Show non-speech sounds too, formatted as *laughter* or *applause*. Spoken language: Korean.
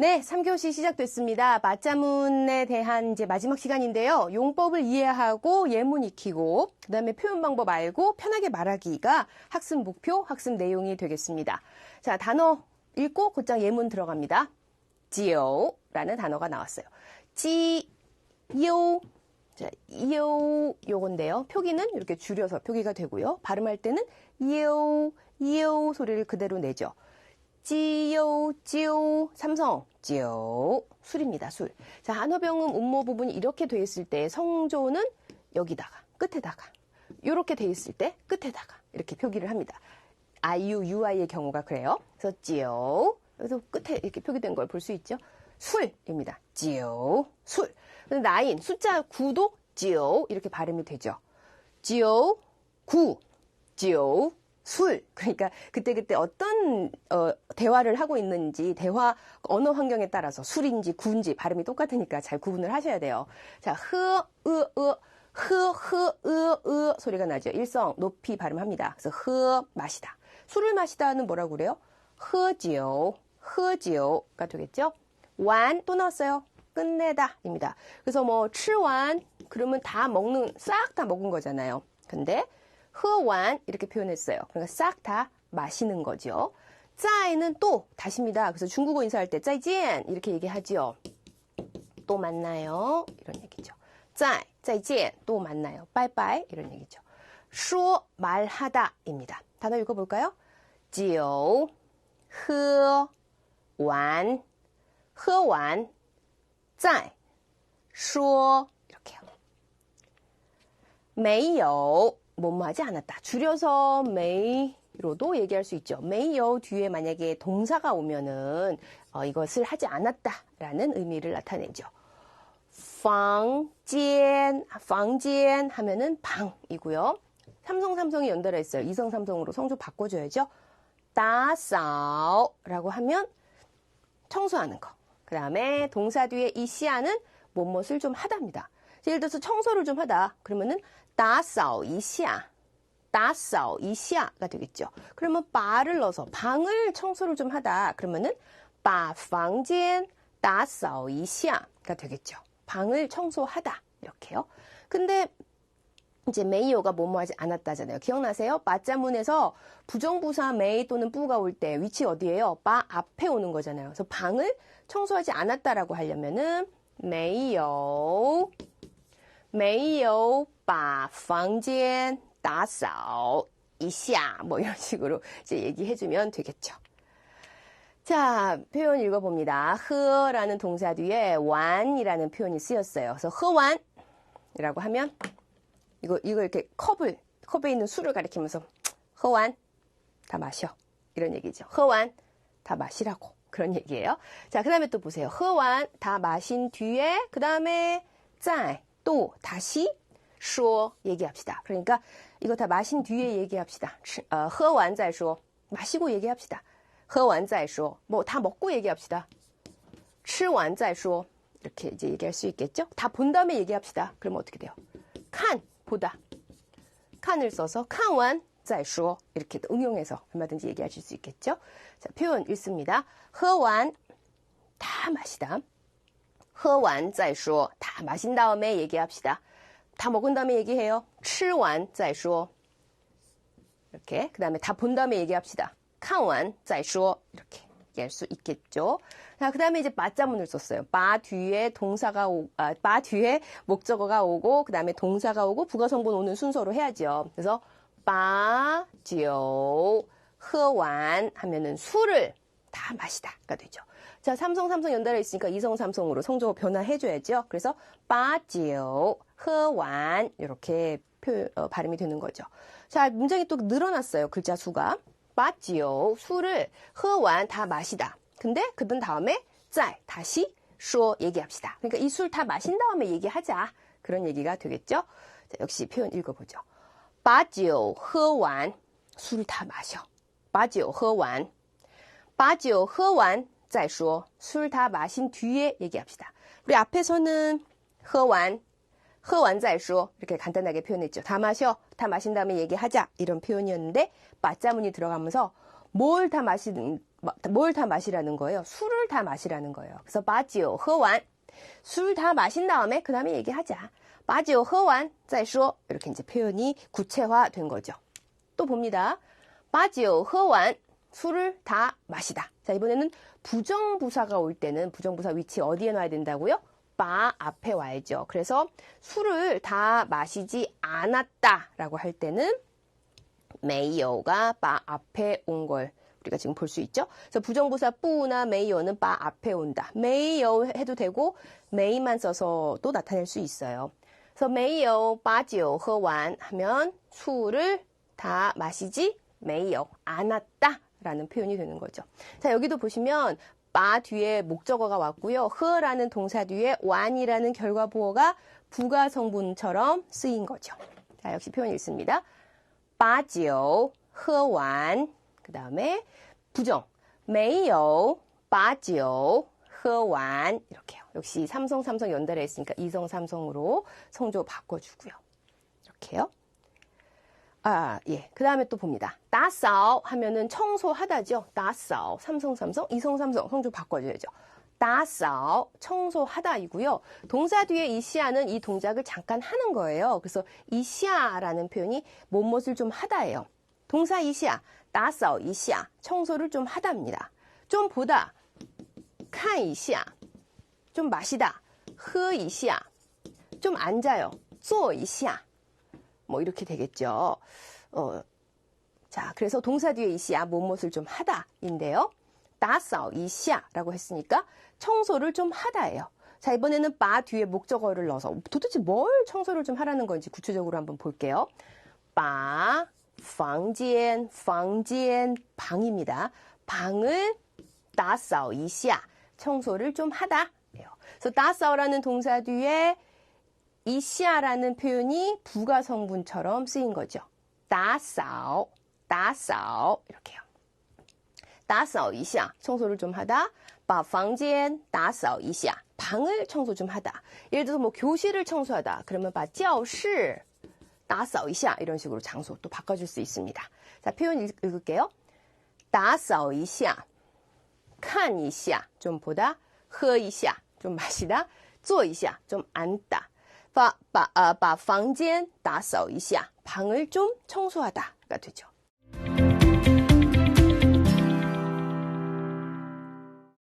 네, 3교시 시작됐습니다. 맞자문에 대한 이제 마지막 시간인데요. 용법을 이해하고 예문 익히고 그다음에 표현 방법 알고 편하게 말하기가 학습 목표, 학습 내용이 되겠습니다. 자, 단어 읽고 곧장 예문 들어갑니다. 지요라는 단어가 나왔어요. 지요 자, 이요 요건데요. 표기는 이렇게 줄여서 표기가 되고요. 발음할 때는 이요 이요 소리를 그대로 내죠. 지요, 지요, 삼성, 지요, 술입니다, 술. 자, 한어병음 음모 부분이 이렇게 돼 있을 때 성조는 여기다가, 끝에다가, 이렇게 돼 있을 때 끝에다가 이렇게 표기를 합니다. 아이유, 유아이의 경우가 그래요. 그래서 지요, 그래서 끝에 이렇게 표기된 걸 볼 수 있죠. 술입니다. 지요, 술. 나인, 숫자 9도 지요, 이렇게 발음이 되죠. 지요, 9, 지요, 술. *laughs* 그러니까 그때 그때 어떤 어, 대화를 하고 있는지 대화 언어 환경에 따라서 술인지 구인지 발음이 똑같으니까 잘 구분을 하셔야 돼요. 자, 흐, 으, 으, 흐, 흐, 으, 으 소리가 나죠. 일성 높이 발음합니다. 그래서 흐 마시다. 술을 마시다는 뭐라고 그래요? 흐지요. 흐지요가 되겠죠? 완 또 나왔어요. 끝내다입니다. 그래서 뭐 칠완 그러면 다 먹는 싹 다 먹은 거잖아요. 근데 흐완 이렇게 표현했어요. 그러니까 싹 다 마시는 거죠. 짜이는 또 다시입니다. 그래서 중국어 인사할 때 짜이지엔 이렇게 얘기하지요. 또 만나요. 이런 얘기죠. 짜이, 짜이지엔 또 만나요. 빠이빠이 이런 얘기죠. 쇼 말하다입니다. 단어 읽어볼까요? 지요, 흐, 완, 흐완, 짜이, 쇼 이렇게요. 没有 뭐뭐하지 않았다. 줄여서 may로도 얘기할 수 있죠. may요 뒤에 만약에 동사가 오면은 어, 이것을 하지 않았다라는 의미를 나타내죠. 방젠, 방젠 아, 하면은 방이고요. 삼성 삼성이 연달아 있어요. 이성 삼성으로 성조 바꿔줘야죠. "따, 싸" 라고 하면 청소하는 거. 그 다음에 동사 뒤에 이 시아는 무엇을 좀 하답니다. 예를 들어서 청소를 좀 하다. 그러면은 다싸오 이시아. 다싸오 이시아가 되겠죠. 그러면 바를 넣어서 방을 청소를 좀 하다. 그러면은 바방젠 다싸오 이시아가 되겠죠. 방을 청소하다. 이렇게요. 근데 이제 메이오가 뭐뭐 하지 않았다잖아요. 기억나세요? 맞자문에서 부정부사 메이 또는 뿌가 올 때 위치 어디예요? 바 앞에 오는 거잖아요. 그래서 방을 청소하지 않았다라고 하려면은 메이오 没有把房间打扫一下뭐 이런 식으로 *laughs* 이제 얘기해주면 되겠죠. 자, 표현 읽어봅니다. 흐라는 동사 뒤에 완이라는 표현이 쓰였어요. 그래서 흐완이라고 하면 이거 이거 이렇게 컵을 컵에 있는 술을 가리키면서 흐완 다 마셔 이런 얘기죠. 흐완 다 마시라고 그런 얘기예요. 자, 그다음에 또 보세요. 흐완 다 마신 뒤에 그다음에 짤 또 다시 说 얘기합시다. 그러니까 이거 다 마신 뒤에 얘기합시다. 어, 喝完再说 마시고 얘기합시다. 喝完再说뭐 다 먹고 얘기합시다. 吃完再说 이렇게 이제 얘기할 수 있겠죠? 다 본 다음에 얘기합시다. 그러면 어떻게 돼요? 칸 보다. 칸을 써서 칸완 再说 이렇게 응용해서 얼마든지 얘기하실 수 있겠죠? 자, 표현 읽습니다. 喝完다 마시다. 喝完再说. 다 마신 다음에 얘기합시다. 다 먹은 다음에 얘기해요. 吃完再说. 이렇게. 그 다음에 다 본 다음에 얘기합시다. 看完再说. 이렇게 얘기할 수 있겠죠. 자, 그 다음에 이제 맞자문을 썼어요. 바 뒤에 동사가 오, 아, 바 뒤에 목적어가 오고, 그 다음에 동사가 오고, 부가성분 오는 순서로 해야죠. 그래서, 바, 지酒, 喝完 하면은 술을 다 마시다가 되죠. 자, 삼성, 삼성 연달아 있으니까 이성, 삼성으로 성조 변화해줘야죠. 그래서 빠지오, 허완 이렇게 표, 어, 발음이 되는 거죠. 자, 문장이 또 늘어났어요. 글자 수가. 빠지오, 술을 허완 다 마시다. 근데 그든 다음에 짤 다시 쇼 얘기합시다. 그러니까 이 술 다 마신 다음에 얘기하자. 그런 얘기가 되겠죠. 자, 역시 표현 읽어보죠. 빠지오, 허완 술다 마셔. 빠지오, 허완. 빠지오, 허완 再说술 다 마신 뒤에 얘기합시다. 우리 앞에서는 喝完喝完再说 이렇게 간단하게 표현했죠. 다 마셔, 다 마신 다음에 얘기하자 이런 표현이었는데 맞자문이 들어가면서 뭘 다 마신 뭘 다 마시라는 거예요? 술을 다 마시라는 거예요. 그래서 바지오 허완 술 다 마신 다음에 그 다음에 얘기하자. 바지오 허완 再说 이렇게 이제 표현이 구체화된 거죠. 또 봅니다. 바지오 허완 술을 다 마시다. 자 이번에는 부정부사가 올 때는 부정부사 위치 어디에 놔야 된다고요? 바 앞에 와야죠. 그래서 술을 다 마시지 않았다라고 할 때는 메이어가 바 앞에 온 걸 우리가 지금 볼 수 있죠. 그래서 부정부사 뿌나 메이어는 바 앞에 온다. 메이어 해도 되고 메이만 써서도 나타낼 수 있어요. 그래서 메이어 바지오 허완 하면 술을 다 마시지 메이어 않았다 라는 표현이 되는 거죠. 자, 여기도 보시면 마 뒤에 목적어가 왔고요. 허라는 동사 뒤에 완이라는 결과 보호가 부가 성분처럼 쓰인 거죠. 자, 역시 표현이 있습니다. 빠지요. 허완. 그 다음에 부정, 메이오, 빠지오, 허완. 이렇게요. 역시 삼성 삼성 연달아 있으니까 이성 삼성으로 성조 바꿔주고요. 이렇게요. 아, 예. 그 다음에 또 봅니다. 다싸오 하면은 청소하다죠. 다싸오. 삼성 삼성, 이성 삼성 성조 바꿔줘야죠. 다싸오 청소하다이고요. 동사 뒤에 이시아는 이 동작을 잠깐 하는 거예요. 그래서 이시아라는 표현이 뭐뭇을 좀 하다예요. 동사 이시아, 다싸오 이시아 청소를 좀 하다입니다. 좀 보다, 칸 이시아 좀 마시다, 흐 이시아 좀 앉아요, 坐 이시아 뭐 이렇게 되겠죠. 어, 자, 그래서 동사 뒤에 이시야 무엇을 좀 하다인데요. 따싸 이시야라고 했으니까 청소를 좀 하다예요. 자, 이번에는 바 뒤에 목적어를 넣어서 도대체 뭘 청소를 좀 하라는 건지 구체적으로 한번 볼게요. 바, 방지엔, 방지엔, 방입니다. 방을 따싸 이시야 청소를 좀 하다. 그래서 따싸라는 동사 뒤에 이시아라는 표현이 부가 성분처럼 쓰인 거죠. 打扫,打扫 이렇게요. 打扫一下, 청소를 좀 하다. 把房间打扫一下, 방을 청소 좀 하다. 예를 들어서 뭐 교실을 청소하다. 그러면 把教室打扫一下 이런 식으로 장소 또 바꿔줄 수 있습니다. 자, 표현 읽- 읽을게요. 打扫一下,看一下, 좀 보다. 喝一下, 좀 마시다. 坐一下, 좀 앉다. 把把呃把房间打扫一下, 방을 좀 청소하다가 되죠.